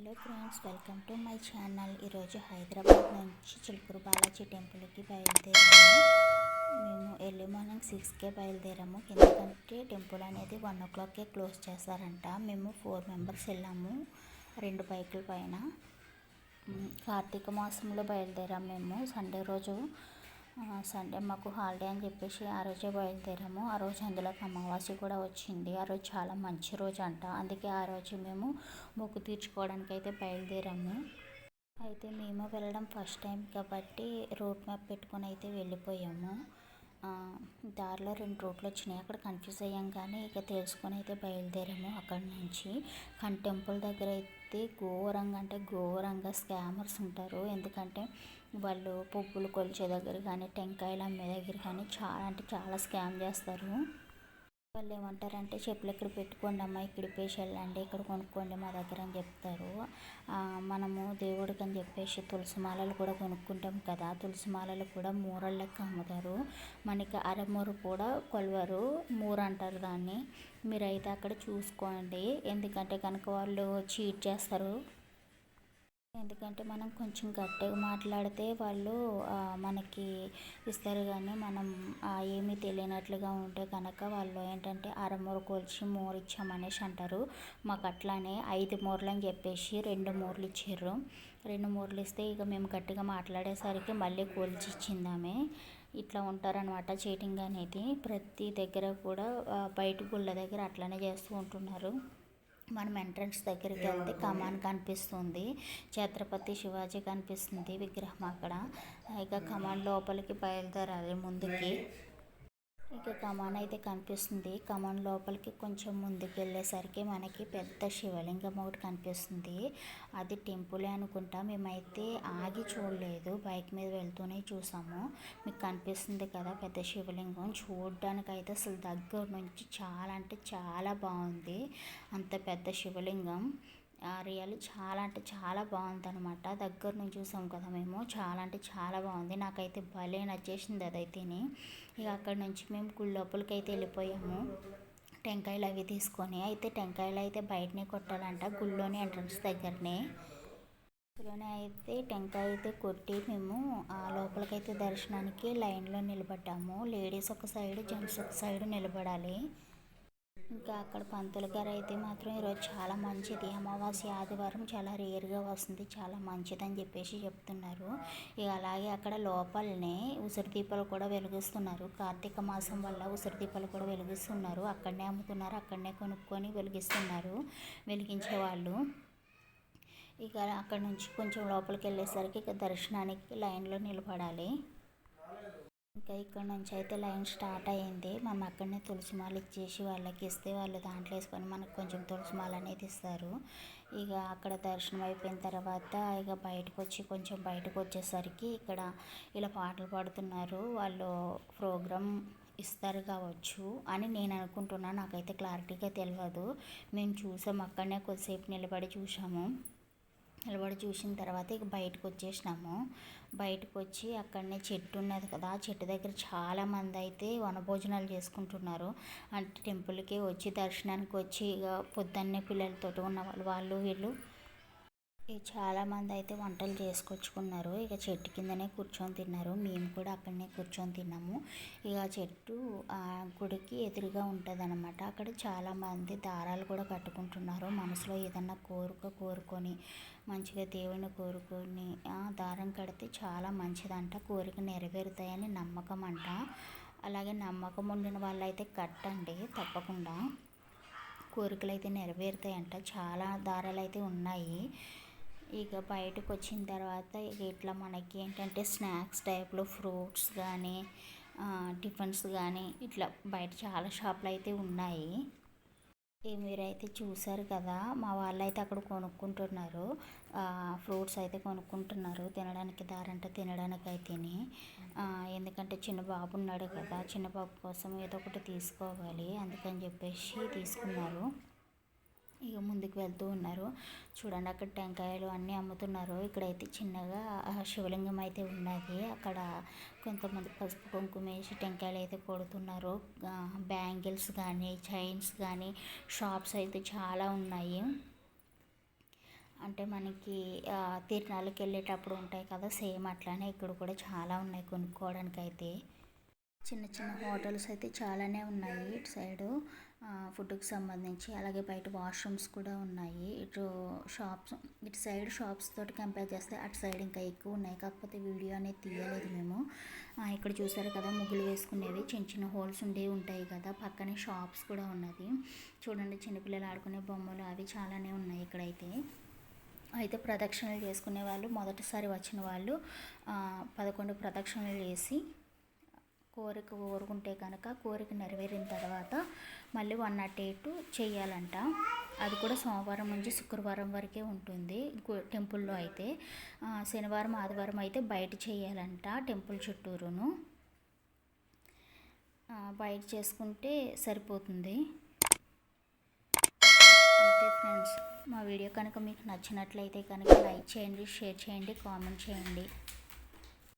Hello friends welcome to my channel. ఈరోజు హైదరాబాద్ నుంచి చిలుకూరు బాలాజీ టెంపుల్కి బయలుదేరాము. మేము ఎర్లీ మార్నింగ్ సిక్స్కే బయలుదేరాము. ఎందుకంటే టెంపుల్ అనేది వన్ ఓ క్లాక్కే క్లోజ్ చేస్తారంట. మేము ఫోర్ మెంబర్స్ వెళ్ళాము రెండు బైకుల పైన. కార్తీక మాసంలో బయలుదేరాము మేము. సండే రోజు సండే మాకు హాలిడే అని చెప్పేసి ఆ రోజే బయలుదేరాము. ఆ రోజు అందులోకి అమావాస్య కూడా వచ్చింది. ఆ రోజు చాలా మంచి రోజు అంట. అందుకే ఆ రోజు మేము మొక్కు తీర్చుకోవడానికి అయితే బయలుదేరాము. అయితే మేము వెళ్ళడం ఫస్ట్ టైం కాబట్టి రోడ్ మ్యాప్ పెట్టుకొని అయితే వెళ్ళిపోయాము. దారిలో రెండు రోడ్లు వచ్చినాయి. అక్కడ కన్ఫ్యూజ్ అయ్యాం కానీ ఇక తెలుసుకొని అయితే బయలుదేరాము అక్కడి నుంచి. కానీ టెంపుల్ దగ్గర అయితే ఘోరంగా అంటే ఘోరంగా స్కామర్స్ ఉంటారు. ఎందుకంటే వాళ్ళు పువ్వులు కొలిచే దగ్గర కానీ టెంకాయలు అమ్మే దగ్గర కానీ చాలా అంటే చాలా స్కామ్ చేస్తారు. వాళ్ళు ఏమంటారంటే చెప్పులు ఇక్కడ పెట్టుకోండి అమ్మా ఇక్కడ ఇప్పేసి వెళ్ళండి ఇక్కడ కొనుక్కోండి మా దగ్గర అని చెప్తారు. మనము దేవుడికి అని చెప్పేసి తులసి మాలలు కూడా కొనుక్కుంటాం కదా తులసి మాలలు కూడా మూరల లెక్క అమ్ముతారు. మనకి అరమూరు కూడా కొలవరు మూర అంటారు దాన్ని. మీరైతే అక్కడ చూసుకోండి. ఎందుకంటే కనుక వాళ్ళు చీట్ చేస్తారు ఎందుకంటే మనం కొంచెం గట్టిగా మాట్లాడితే వాళ్ళు మనకి ఇస్తారు కానీ మనం ఏమీ తెలియనట్లుగా ఉంటే కనుక వాళ్ళు ఏంటంటే అరమూర కొలిచి మూర ఇచ్చామనేసి అంటారు. మాకు అట్లానే ఐదు మూరలు అని చెప్పేసి రెండు మూరలు ఇచ్చారు. రెండు మూరలు ఇస్తే ఇక మేము గట్టిగా మాట్లాడేసరికి మళ్ళీ కొలిచి ఇచ్చిందామే. ఇట్లా ఉంటారనమాట చీటింగ్ అనేది. ప్రతి దగ్గర కూడా బయట గుళ్ళ దగ్గర అట్లానే చేస్తూ ఉంటున్నారు. మనం ఎంట్రన్స్ దగ్గరికి వెళ్తే కమాన్ కనిపిస్తుంది ఛత్రపతి శివాజీ కనిపిస్తుంది విగ్రహం అక్కడ. ఇక కమాన్ లోపలికి బయలుదేరాలి ముందుకి. ఇక కమాన్ అయితే కనిపిస్తుంది. కమాన్ లోపలికి కొంచెం ముందుకు వెళ్ళేసరికి మనకి పెద్ద శివలింగం ఒకటి కనిపిస్తుంది. అది టెంపులే అనుకుంటా. మేమైతే ఆగి చూడలేదు. బైక్ మీద వెళ్తూనే చూసాము. మీకు కనిపిస్తుంది కదా పెద్ద శివలింగం. చూడడానికి అయితే అసలు దగ్గర నుంచి చాలా అంటే చాలా బాగుంది. అంత పెద్ద శివలింగం. రియల్ చాలా అంటే చాలా బాగుంది అనమాట దగ్గర నుంచి చూసాం కదా మేము. చాలా అంటే చాలా బాగుంది. నాకైతే భలే నచ్చేసింది అదైతేనే. ఇక అక్కడ నుంచి మేము గుడి లోపలికి అయితే వెళ్ళిపోయాము. టెంకాయలు అవి తీసుకొని అయితే టెంకాయలు అయితే బయటనే కొట్టాలంట. గుళ్ళోనే ఎంట్రన్స్ దగ్గరనే. అందులోనే అయితే టెంకాయ అయితే కొట్టి మేము ఆ లోపలికైతే దర్శనానికి లైన్లో నిలబడ్డాము. లేడీస్ ఒక సైడ్ జెంట్స్ ఒక సైడ్ నిలబడాలి. ఇంకా అక్కడ పంతులు గారు అయితే మాత్రం ఈరోజు చాలా మంచిది. అమావాస్య ఆదివారం చాలా రేర్గా వస్తుంది. చాలా మంచిది అని చెప్పేసి చెప్తున్నారు. ఇక అలాగే అక్కడ లోపలనే ఉసిరి దీపాలు కూడా వెలిగిస్తున్నారు. కార్తీక మాసం వల్ల ఉసిరి దీపాలు కూడా వెలిగిస్తున్నారు. అక్కడనే అమ్ముతున్నారు. అక్కడనే కొనుక్కొని వెలిగిస్తున్నారు. వెలిగించే వాళ్ళు. ఇక అక్కడ నుంచి కొంచెం లోపలికి వెళ్ళేసరికి ఇక దర్శనానికి లైన్లో నిలబడాలి. ఇంకా ఇక్కడ నుంచి అయితే లైన్ స్టార్ట్ అయ్యింది మనం అక్కడనే తులసి మాల ఇచ్చేసి వాళ్ళకి ఇస్తే వాళ్ళు దాంట్లో వేసుకొని మనకు కొంచెం తులసి మాల అనేది ఇస్తారు. ఇక అక్కడ దర్శనం అయిపోయిన తర్వాత ఇక బయటకు వచ్చి కొంచెం బయటకు వచ్చేసరికి ఇక్కడ ఇలా పాటలు పాడుతున్నారు. వాళ్ళు ప్రోగ్రామ్ ఇస్తారు కావచ్చు అని నేను అనుకుంటున్నాను. నాకైతే క్లారిటీగా తెలియదు. మేము చూసాం అక్కడనే కొద్దిసేపు నిలబడి చూసాము. నిలబడి చూసిన తర్వాత ఇక బయటకు వచ్చేసినాము. బయటకు వచ్చి అక్కడనే చెట్టు ఉన్నది కదా ఆ చెట్టు దగ్గర చాలా మంది అయితే వనభోజనాలు చేసుకుంటున్నారు. అంటే టెంపుల్కి వచ్చి దర్శనానికి వచ్చి ఇక పొద్దున్నే పిల్లలతో ఉన్న వాళ్ళు వాళ్ళు వీళ్ళు చాలామంది చాలా మంది అయితే వంటలు చేసుకొచ్చుకున్నారు. ఇక చెట్టు కిందనే కూర్చొని తిన్నారు. మేము కూడా అక్కడనే కూర్చొని తిన్నాము. ఇక చెట్టు ఆ గుడికి ఎదురుగా ఉంటుంది అనమాట అక్కడ చాలామంది దారాలు కూడా కట్టుకుంటున్నారు. మనసులో ఏదన్నా కోరిక కోరుకొని మంచిగా దేవుని కోరుకొని ఆ దారం కడితే చాలా మంచిదంట. కోరిక నెరవేరుతాయని నమ్మకం అంట. అలాగే నమ్మకం ఉండిన వాళ్ళైతే కట్టండి తప్పకుండా. కోరికలు అయితే నెరవేరుతాయంట. చాలా దారాలు అయితే ఉన్నాయి. ఇక బయటకు వచ్చిన తర్వాత ఇక ఇట్లా మనకి ఏంటంటే స్నాక్స్ టైప్లో ఫ్రూట్స్ కానీ టిఫిన్స్ కానీ ఇట్లా బయట చాలా షాపులు అయితే ఉన్నాయి మీరైతే చూసారు కదా మా వాళ్ళు అయితే అక్కడ కొనుక్కుంటున్నారు. ఫ్రూట్స్ అయితే కొనుక్కుంటున్నారు. తినడానికి దారంట తినడానికి అయితేనే ఎందుకంటే చిన్న బాబు ఉన్నాడు కదా చిన్న బాబు కోసం ఏదో ఒకటి తీసుకోవాలి అందుకని చెప్పేసి తీసుకున్నారు. ఇక ముందుకు వెళ్తూ ఉన్నారు. చూడండి అక్కడ టెంకాయలు అన్నీ అమ్ముతున్నారు. ఇక్కడైతే చిన్నగా శివలింగం అయితే ఉన్నది. అక్కడ కొంతమంది పసుపు కుంకుమ వేసి టెంకాయలు అయితే కొడుతున్నారు. బ్యాంగిల్స్ కానీ చైన్స్ కానీ షాప్స్ అయితే చాలా ఉన్నాయి. అంటే మనకి తిరునాళ్ళకి వెళ్ళేటప్పుడు ఉంటాయి కదా సేమ్ అట్లానే ఇక్కడ కూడా చాలా ఉన్నాయి కొనుక్కోవడానికి అయితే చిన్న చిన్న హోటల్స్ అయితే చాలానే ఉన్నాయి ఇటు సైడు. ఫుడ్కి సంబంధించి అలాగే బయట వాష్రూమ్స్ కూడా ఉన్నాయి. ఇటు షాప్స్ ఇటు సైడ్ షాప్స్ తోటి కంపేర్ చేస్తే అటు సైడ్ ఇంకా ఎక్కువ ఉన్నాయి. కాకపోతే వీడియో అనేది తీయలేదు మేము. ఇక్కడ చూసారు కదా ముగ్గులు వేసుకునేవి. చిన్న చిన్న హోల్స్ ఉండేవి ఉంటాయి కదా పక్కనే షాప్స్ కూడా ఉన్నది. చూడండి చిన్నపిల్లలు ఆడుకునే బొమ్మలు అవి చాలానే ఉన్నాయి ఇక్కడైతే. అయితే ప్రదక్షిణలు చేసుకునే వాళ్ళు మొదటిసారి వచ్చిన వాళ్ళు పదకొండు ప్రదక్షిణలు చేసి కోరిక కోరుకుంటే కనుక కోరిక నెరవేరిన తర్వాత మళ్ళీ వన్ నాట్ ఎయిట్ చేయాలంట. అది కూడా సోమవారం నుంచి శుక్రవారం వరకే ఉంటుంది. టెంపుల్లో అయితే శనివారం ఆదివారం అయితే బయట చేయాలంట టెంపుల్ చుట్టూరును. బయట చేసుకుంటే సరిపోతుంది. అంతే ఫ్రెండ్స్. మా వీడియో కనుక మీకు నచ్చినట్లయితే కనుక లైక్ చేయండి షేర్ చేయండి కామెంట్ చేయండి.